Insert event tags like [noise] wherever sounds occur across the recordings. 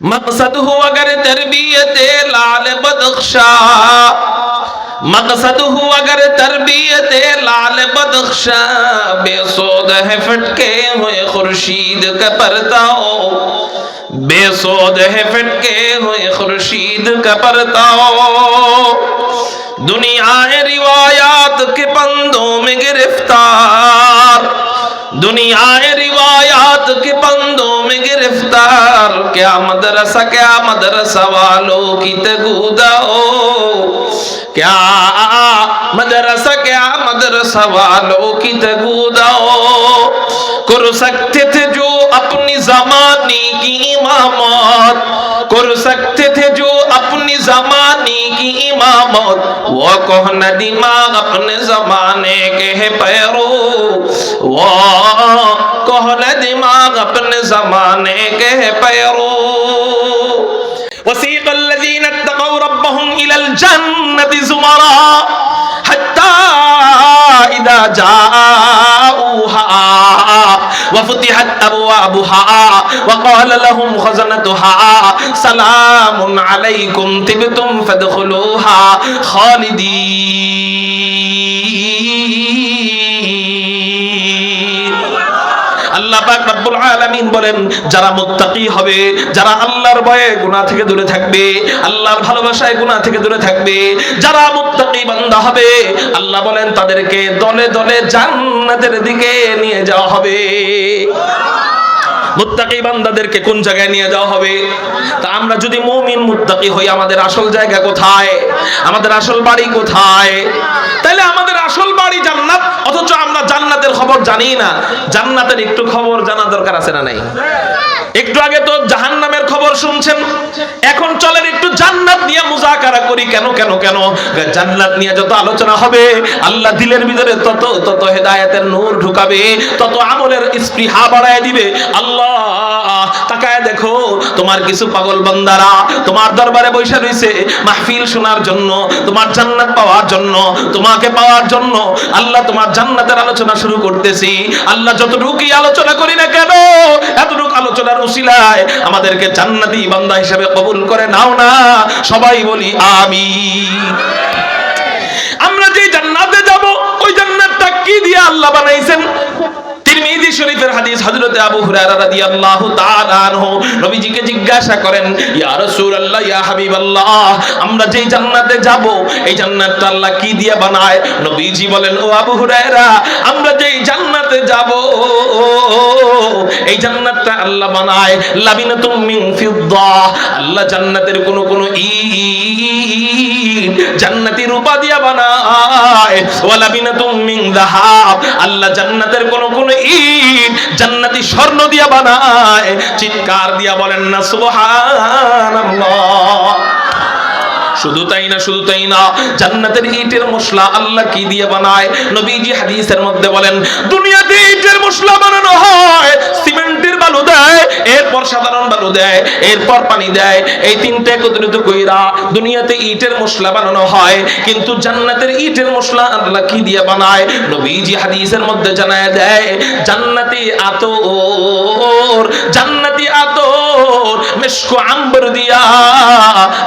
مقصد ہو اگر تربیت لال بدخشا۔ مقصد ہو اگر تربیت لال بدخشا۔ بے سود ہے فٹکے ہوئے خورشید کا پرتاؤ۔ بے سود ہے فٹکے ہوئے خورشید کا پرتاؤ۔ دنیا روایات کے پندوں میں گرفتار۔ दुनिया है रिवायात के पंदों में गिरफ़्तार। क्या मदरसा क्या मदरसा वालों की तगुदाओ क्या मदरसा क्या मदरसा वालों की तगुदाओ कर सकते थे जो अपनी जमाने की इमामत। कर सकते थे जो अपनी जमाने की इमामत। वो कौन दिमाग अपने जमाने के है पैरो वो कौन दिमाग अपने जमाने के है पैरो وسيق الذين اتقوا ربهم إلى الجنة زمرا حتى إذا جاءوها وفتحت أبوابها وقال لهم خزنتها سلام عليكم تبتم فادخلوها خالدين পাক রব্বুল আলামিন বলেন, যারা মুত্তাকি হবে, যারা আল্লাহর ভয়ে গুনাহ থেকে দূরে থাকবে, আল্লাহর ভালোবাসায় গুনাহ থেকে দূরে থাকবে, যারা মুত্তাকি বান্দা হবে, আল্লাহ বলেন তাদেরকে দলে দলে জান্নাতের দিকে নিয়ে যাওয়া হবে। মুত্তাকি বান্দাদেরকে কোন জায়গায় নিয়ে যাওয়া হবে? তা আমরা যদি মুমিন মুত্তাকি হই, আমাদের আসল জায়গা কোথায়? আমাদের আসল বাড়ি কোথায়? তাহলে আমাদের আসল বাড়ি জান্নাত, অথচ আমরা জান্নাতের খবর জানি না। জান্নাতের একটু খবর জানা দরকার আছে না নাই? একটু আগে তো জাহান নামের খবর শুনছেন। এখন চলেন একটু জান্নাত নিয়ে মুজাকারা করি। কেন কেন কেন? জান্নাত নিয়ে যত আলোচনা হবে, আল্লাহ দিলের ভিতরে তত তত হেদায়েতের নূর ঢুকাবে, তত আমলের স্পৃহা বাড়ায় দিবে। আল্লাহ তোমার কিছু পাগল বান্দারা তোমার দরবারে বৈশা রইছে মাহফিল শোনার জন্য, তোমার জান্নাত পাওয়ার জন্য, তোমাকে পাওয়ার জন্য আল্লাহ তোমার জান্নাতের আলোচনা শুরু করতেছি। আল্লাহ যতটুকুই আলোচনা করি না কেন, এতটুকু আলোচনার উসিলায় আমাদেরকে জান্নাতি বান্দা হিসেবে কবুল করে নাও না। সবাই বলি আমি আমরা যে জান্নাতে যাব, ওই জান্নাতটা কি দিয়ে আল্লাহ বানাইছেন তিরমিজি শরীফের হাদিস হযরতে আবু হুরায়রা রাদিয়াল্লাহু তাআলা আনহু নবীজিকে জিজ্ঞাসা করেন, ইয়া রাসূলুল্লাহ, ইয়া হাবিবাল্লাহ, আমরা যেই জান্নাতে যাব, এই জান্নাতটা আল্লাহ কি দিয়ে বানায়? নবীজি বলেন, ও আবু হুরায়রা, আমরা যেই জান্নাতে যাব। এই জান্নাতটা আল্লাহ বানায়। লাবিনাতুম মিন ফিদ্দা আল্লাহ জান্নাতের কোন কোন ইট জান্নাতি রূপা দিয়া বানায়। ওয়ালাবিনাতুম মিন যাহাব আল্লাহ জান্নাতের কোন কোন ইট জান্নাতি স্বর্ণ দিয়া বানায়। চিৎকার দিয়া বলেন না, সুবহানাল্লাহ। শুধু তাই না, শুধু তাই না, জান্নাতের ইটের মশলা আল্লাহ কি দিয়ে বানায়? নবীজি হাদিসের মধ্যে বলেন, দুনিয়াতে ইটের মশলা বানানো হয়, সিমেন্টের বালু দেয়, এরপর সাধারণ বালু দেয়, এরপর পানি দেয়, এই তিনটে একত্রিত কইরা দুনিয়াতে ইটের মশলা বানানো হয়, কিন্তু জান্নাতের ইটের মশলা আল্লাহ কি দিয়ে বানায়? নবীজি হাদিসের মধ্যে জানায় দেয়, জান্নাতি আতর জান্নাতি আতর মিশকু আম্বর দিয়া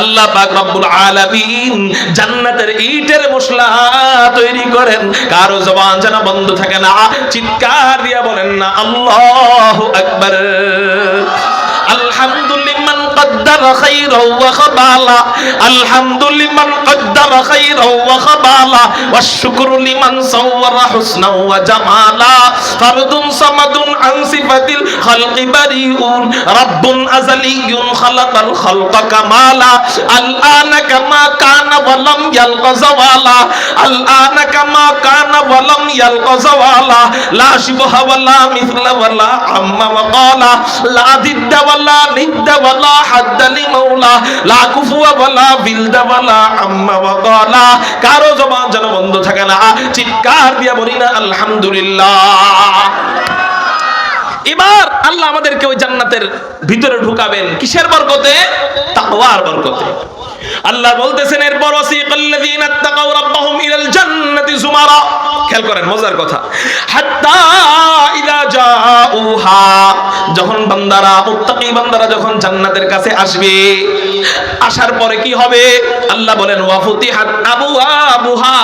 আল্লাহ পাক রব্বুল আলামিন জান্নাতের ইটের মশলা তৈরি করেন। কারও জবান যেন বন্ধ থাকে না, চিৎকার দিয়া বলেন না, আল্লাহু আকবার। خيرا وخبالا. الحمد لمن قدر خيرا وخبالا. والشكر لمن صور حسنا وجمالا. فرد صمد عن صفة الخلق بريء. رب أزلي خلق الخلق كمالا. الآن كما كان ولم يلق زوالا. الآن كما كان ولم يلق زوالا. لا شبه ولا مثل ولا عم وقالا. لا ضد ولا ند ولا حد لمولا. মাওলা লা কুফুয়া বলা, বিলদা বলা, আম্মা বলা কারও জবান যেন বন্ধ থাকে না। চিৎকার দিয়া বলি না, আলহামদুলিল্লাহ। এবার আল্লাহ আমাদেরকে ওই জান্নাতের ভিতরে ঢুকাবেন। কিসের বরকতে? তাকওয়ার বরকতে। আল্লাহ বলতেছেন, এরপর ওয়াসিকাল্লাযীনা তাকাউ রাব্বাহুম ইলাল জান্নাতি জুমারা খেয়াল করেন, মজার কথা। যখন বান্দারা, মুত্তাকি বান্দারা যখন জান্নাতের কাছে আসবে, আসার পরে কি হবে? আল্লাহ বলেন ওয়াফুতিহাত আবুহা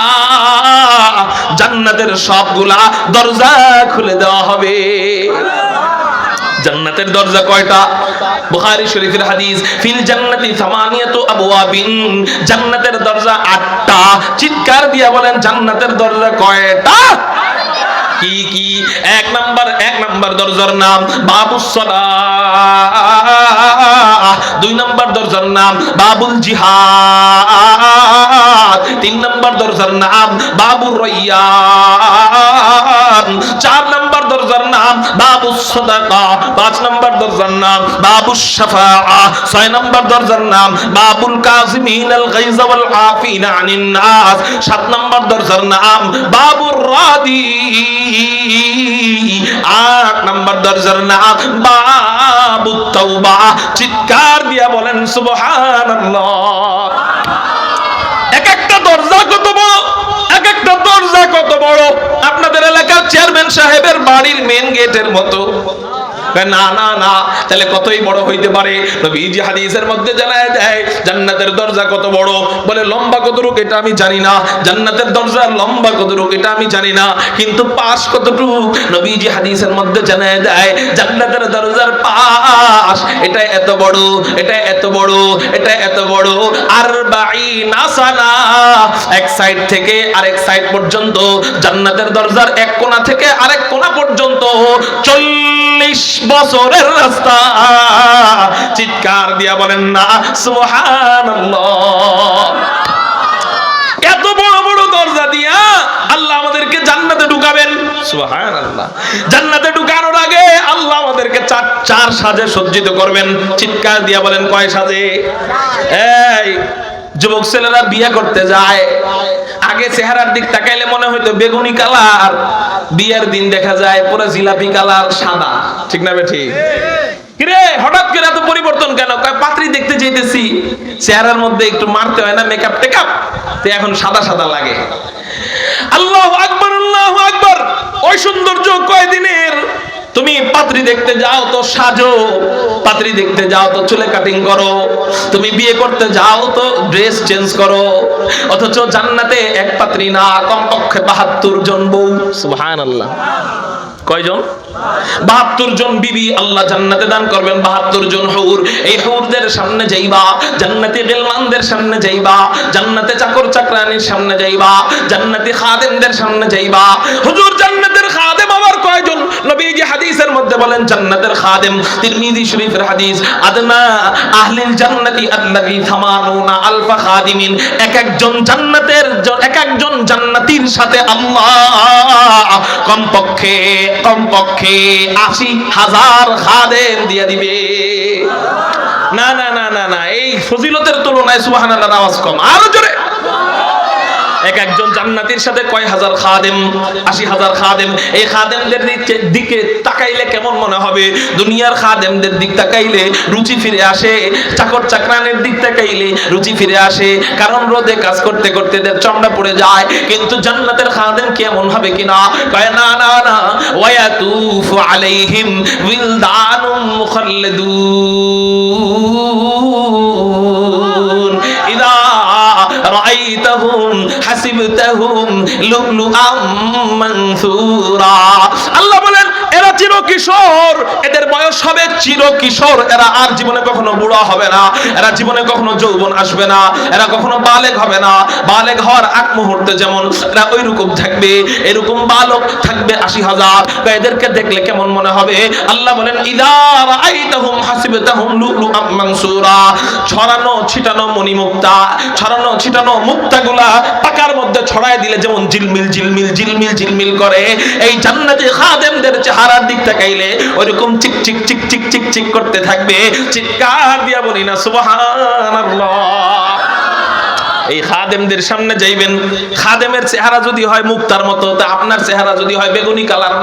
জান্নাতের সবগুলা দরজা খুলে দেওয়া হবে। জান্নাতের দরজা কয়টা? বুখারী শরীফের হাদিস, ফিল জান্নাতি সামানিয়াতু আবওয়াবিন। জান্নাতের দরজা আটটা। চিৎকার দিয়া বলেন, জান্নাতের দরজা কয়টা? কি কি? এক নাম্বার এক নাম্বার দরজার নাম বাবুস সালাহ দুই নাম্বার দরজার নাম বাবুল জিহাদ। তিন নাম্বার দরজার নাম বাবুর চার নাম্বার দরজার নাম বাবুস সাদাকা, পাঁচ নাম্বার দরজার নাম বাবুস শাফাআ, ছয় নাম্বার দরজার নাম, বাবুল কাযিমিন আল গাইজ ওয়াল আনিন নাস, সাত নাম্বার দরজার নাম, বাবুর রাদি, আট নাম্বার দরজার নাম বাবু তওবা, চিৎকার দিয়া বলেন সুবহানাল্লাহ এক একটা দরজা কত বড় এক একটা দরজা কত বড়? আপনাদের এলাকার চেয়ারম্যান সাহেবের বাড়ির মেন গেটের মতো। না না না, তাহলে কতই বড় হইতে পারে? নবীজি হাদিসের মধ্যে জানায় দেয়, জান্নাতের দরজা কত বড়? বলে, লম্বা কতটুক এটা আমি জানি না, জান্নাতের দরজা লম্বা কতটুক এটা আমি জানি না, কিন্তু পাশ কতটুক? নবীজি হাদিসের মধ্যে জানায় দেয়, জান্নাতের দরজার পাশ, এটা এত বড়, এটা এত বড়, এটা এত বড় আর সানা। এক সাইড থেকে আরেক সাইড পর্যন্ত, জান্নাতের দরজার এক কোণা থেকে আরেক কোণা পর্যন্ত, চল্লিশ বছরের রাস্তা। চিৎকার দিয়া বলেন না সুবহানাল্লাহ। এত বড় বড় দরজা দিয়া আল্লাহ আমাদেরকে জান্নাতে ঢুকাবেন। সুবহানাল্লাহ। জান্নাতে ঢুকানোর আগে আল্লাহ আমাদেরকে চার চার সাজে সজ্জিত করবেন। চিৎকার দিয়া বলেন কয় সাজে? এই যুবক ছেলেরা বিয়ে করতে যায়। আগে চেহারার দিক তাকাইলে মনে হইতো বেগুনি কালার। বিয়ের দিন দেখা যায়, পুরো জিলাপি কালার, সাদা। ঠিক না বে ঠিক কিরে, হঠাৎ করে এত পরিবর্তন কেন? কয়, পাত্রী দেখতে চাইতেছি চেহারার মধ্যে একটু মারতে হয় না মেকআপ সাদা সাদা লাগে। আল্লাহ আকবর আল্লাহ আকবর। সৌন্দর্য কয়দিনের? তুমি পাত্রী দেখতে যাও তো সাজো। পাত্রী দেখতে যাও তো চুলে কাটিং করো। তুমি বিয়ে করতে যাও তো ড্রেস চেঞ্জ করো। অথচ জান্নাতে এক পাত্রী না, কমপক্ষে বাহাত্তর জন বউ। সুবহানাল্লাহ। কয়জন? বাহাত্তর জন বিবি আল্লাহ জান্নাতে দান করবেন। বাহাত্তর জন হৌর। এই হৌরদের সামনে যাইবা, জান্নাতি গেলমানদের সামনে যাইবা, জান্নাতে চাকর চাকরানির সামনে যাইবা, জান্নাতি খাদেমদের সামনে যাইবা। হুজুর, জান্নাতের খাদেম আবার কয়জন? মধ্যে বলেন জান্নাতের খাদেম, তিরমিজি শরীফের হাদিস আদনা আহলিল জান্নাতি আল্লাযী থামানুনা আলফা খাদিমিন, এক একজন জান্নাতের এক একজন জান্নাতীর সাথে আল্লাহ কমপক্ষে কমপক্ষে আশি হাজার খাদেম দিয়ে দিবে। না না না না না, এই ফজিলতের তুলনায় সুবহানাল্লাহ আওয়াজ কম। আরও জোরে। এক একজন জান্নাতির সাথে কয় হাজার খাদেম, আশি হাজার খাদেম, এই খাদেমদের দিকে তাকাইলে কেমন মনে হবে? দুনিয়ার খাদেমদের দিক তাকাইলে রুচি ফিরে আসে, চাকর চাকরানের দিক তাকাইলে রুচি ফিরে আসে, কারণ রোদে কাজ করতে করতে এদের চামড়া পড়ে যায়, কিন্তু জান্নাতের খাদেম কেমন হবে কিনা? কয়, না না না। ওয়ায়াতুফু আলাইহিম উইলদানুম মুখাল্লাদুন। আল্লাহ চির কিশোর এদের বয়স হবে চির কিশোর এরা আর জীবনে কখনো বুড়া হবে না। এরা জীবনে কখনো যৌবন আসবে না। এরা কখনো হবে না। হওয়ার মুহূর্তে যেমন এরা ওই রকম থাকবে, এরকম বালক থাকবে আশি হাজার। এদেরকে দেখলে কেমন মনে হবে? আল্লাহ বলেন ছড়ানো, ছিটানো মণিমুক্তা, ছড়ানো, ছিটানো পাকার মধ্যে ছড়ায় দিলে যেমন জিলমিল জিলমিল জিলমিল জিলমিল করে। এই জান্নাতি খাদেমদের চেহারার দিক তাকাইলে ওইরকম চিক চিক চিক চিক চিক চিক করতে থাকবে। চিৎকার দিয়া বলি না, সুবহানাল্লাহ। এই খাদেমদের সামনে যাইবেন, খাদেমের চেহারা যদি হয় মুক্তার মতো, তা আপনার চেহারা যদি হয় বেগুনি কালার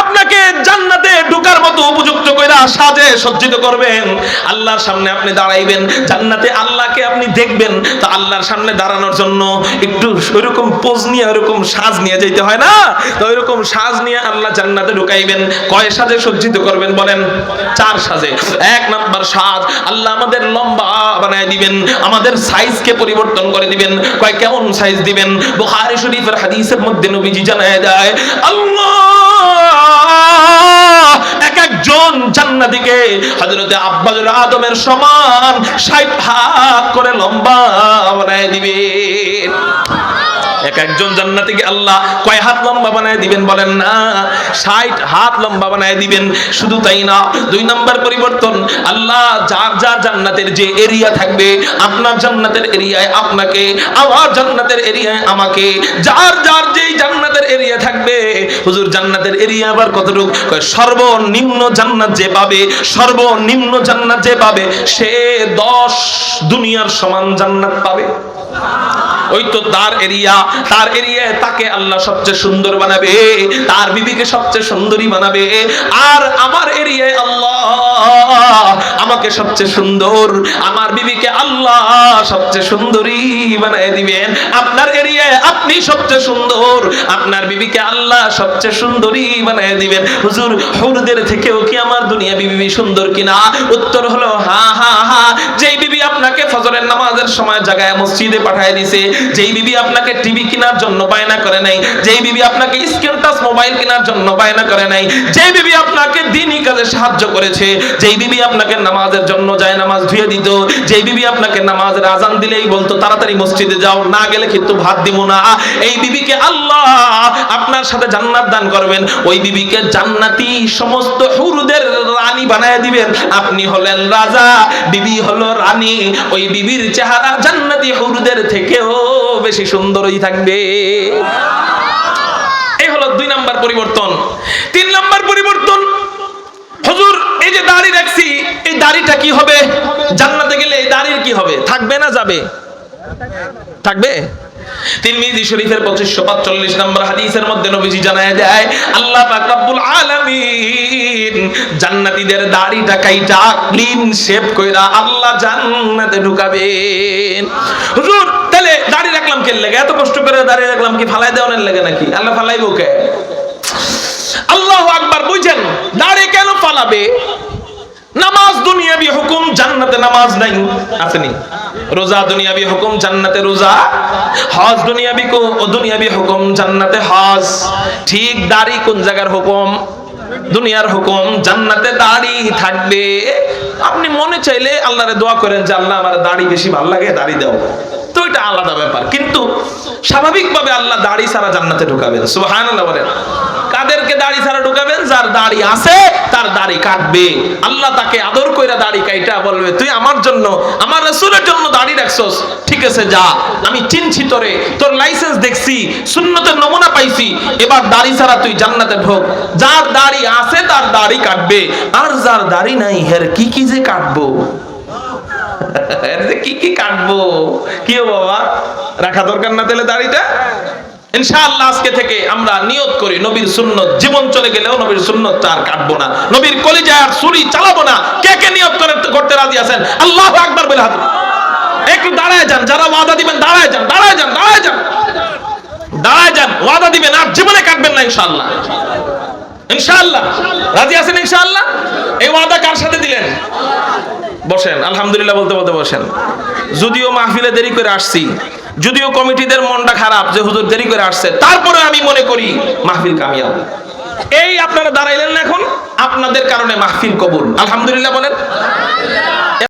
আপনাকে জান্নাতে ঢোকার মতো উপযুক্ত কইরা সাজে সজ্জিত করবেন। আল্লাহর সামনে আপনি দাঁড়াইবেন, জান্নাতে আল্লাহকে আপনি দেখবেন, তো আল্লাহর সামনে দাঁড়ানোর জন্য একটু ওইরকম পোজ নিয়ে, ওইরকম সাজ নিয়ে যেতে হয় না? তো ওইরকম সাজ নিয়ে আল্লাহ জান্নাতে ঢুকাইবেন, কয় সাজে সজ্জিত করবেন বলেন? চার সাজে। এক নাম্বার সাজ, আল্লাহ আমাদের লম্বা বানায় দিবেন, আমাদের সাইজকে পরিবর্তন করে দিবেন। কয় কেমন সাইজ দিবেন? বুখারী শরীফের হাদিসের মধ্যে নবীজি জানায় দেয়, আল্লাহ! এক একজন জান্নাতীকে হযরতে আব্বাজুল আদমের সমান 60 হাত করে লম্বা বানায় দিবেন। এক একজন জান্নাতীকে আল্লাহ কয় হাত লম্বা বানায় দিবেন বলেন না। ষাট হাত লম্বা বানায় দিবেন। শুধু তাই না, দুই নাম্বার পরিবর্তন, আল্লাহ যার যার জান্নাতের যে এরিয়া থাকবে, আপনার জান্নাতের এরিয়ায় আপনাকে, আমার জান্নাতের এরিয়ায় আমাকে, যার যার যেই জান্নাতের এরিয়া থাকবে, হুজুর জান্নাতের এরিয়া আবার কতটুক? সর্বনিম্ন জান্নাত যে পাবে, সর্বনিম্ন জান্নাত যে পাবে, সে দশ দুনিয়ার সমান জান্নাত পাবে। ওই তো তার এরিয়া, তার এরিয়ায় তাকে আল্লাহ সবচেয়ে সুন্দর বানাবে, তার বিবিকে সবচেয়ে সুন্দরী বানাবে। আর আমার এরিয়ায় আল্লাহ আমাকে সবচেয়ে সুন্দর, আমার বিবিকে আল্লাহ সবচেয়ে সুন্দরী বানায় দিবেন। আপনার এরিয়ায় আপনি সবচেয়ে সুন্দর, আপনার বিবিকে আল্লাহ সবচেয়ে সুন্দরী বানায় দিবেন। হুজুর, হুরদের থেকেও কি আমার দুনিয়া বিবি সুন্দর কিনা? উত্তর হলো, হা হা হা। যেই বিবি আপনাকে ফজরের নামাজের সময় জায়গায় মসজিদে পাঠায় দিছে, যেই বিবি আপনাকে টিভি কেনার জন্য বায়না করে নাই, যেই বিবি আপনাকে স্ক্রিন টাচ মোবাইল কেনার জন্য বায়না করে নাই, যেই বিবি আপনাকে দিনই কাজে সাহায্য করেছে, যেই বিবি আপনাকে নামাজের জন্য যায় নামাজ ধুয়ে দিত। যেই বিবি আপনাকে নামাজের আজান দিলেই বলতো, তাড়াতাড়ি মসজিদে যাও, না গেলে কিন্তু ভাত দিব না। এই বিবিকে আল্লাহ আপনার সাথে জান্নাত দান করবেন। ওই বিবিকে জান্নাতি সমস্ত হুরুদের রানী বানায় দিবেন। আপনি হলেন রাজা, বিবি হলো রানী। ওই বিবির চেহারা জান্নাতি হুরুদের থেকেও বেশি সুন্দরই থাকবে। এই হলো দুই নাম্বার পরিবর্তন। তিন নাম্বার পরিবর্তন, হুজুর, এই যে দাড়ি রাখছি দাড়িটা কি হবে? জান্নাতে গেলে এই দাড়ির কি হবে? থাকবে না যাবে? থাকবে? তিরমিজি শরীফের 2545 নম্বর হাদিসের মধ্যে নবীজি জানায় যায় আল্লাহ পাক রব্বুল আলামিন জান্নাতীদের দাড়িটা কাইটা ক্লিন শেভ কইরা আল্লাহ জান্নাতে ঢুকাবেন। হুজুর তাহলে দাড়ি রাখলাম কে লাগে? এত কষ্ট করে দাড়ি রাখলাম কি ফালাই দেওয়ার লাগে নাকি? আল্লাহ ফালাইবো কে? আল্লাহু আকবার, বুঝেন, দাড়ি কেন ফালাবে? নামাজ দুনিয়াবি হুকুম, জান্নাতে নামাজ নাই। আসেনি। রোজা দুনিয়াবি হুকুম, জান্নাতে রোজা। হজ দুনিয়াবি ও দুনিয়াবি হুকুম, জান্নাতে হজ। ঠিক দাড়ি কোন জায়গার হুকুম? দুনিয়ার হুকুম, জান্নাতে দাড়ি থাকবে। আপনি মনে চাইলে আল্লাহরে দোয়া করেন যে, আল্লাহ, আমার দাড়ি বেশি ভালো লাগে, দাড়ি দাও। তো এটা আলাদা ব্যাপার। কিন্তু স্বাভাবিকভাবে আল্লাহ দাড়ি ছাড়া জান্নাতে ঢুকাবেন সুবহানাল্লাহ বলেন। কাদেরকে দাড়ি ছাড়া ঢুকাবেন, যার দাড়ি আছে, তার দাড়ি কাটবে। আল্লাহ তাকে আদর কইরা দাড়ি কাইটা বলবে, তুই আমার জন্য, আমার রাসূলের জন্য দাড়ি রাখছস। ঠিক আছে, যা। আমি চিনছি তোরে, তোর লাইসেন্স দেখছি, সুন্নতের নমুনা পাইছি। এবার দাড়ি ছাড়া তুই জান্নাতে ঢোক। যার দাড়ি আছে, তার দাড়ি কাটবে। আর যার দাড়ি নাই, হের কি কি যে কাটবো? [laughs] কি কি কাটবো? কি বাবা? রাখা দরকার না তাহলে দাড়িটা? ইনশাআল্লাহ আজকে থেকে আমরা নিয়ত করি, নবীর সুন্নত জীবন চলে গেলেও নবীর সুন্নত কাটবো না। নবীর আর চালাবো না। কে কে নিয়ত করে করতে রাজি আছেন? আল্লাহ আকবার বলে হাত একটু দাঁড়ায় যান, যারা ওয়াদা দিবেন দাঁড়ায় যান দাঁড়ায় যান দাঁড়ায় যান। দাঁড়ায় যান, ওয়াদা দিবেন আর জীবনে কাটবেন না ইনশাআল্লাহ। ইনশাআল্লাহ। রাজি আছেন ইনশাআল্লাহ? এই ওয়াদা কার সাথে দিলেন? বসেন, আলহামদুলিল্লাহ বলতে বলতে বসেন। যদিও মাহফিলে দেরি করে আসছি যদিও কমিটিদের মনটা খারাপ যে হুজুর দেরি করে আসছে, তারপরে আমি মনে করি মাহফিল কামিয়াব। এই আপনারা দাঁড়াইলেন না এখন? আপনাদের কারণে মাহফিল কবুল। আলহামদুলিল্লাহ বলেন।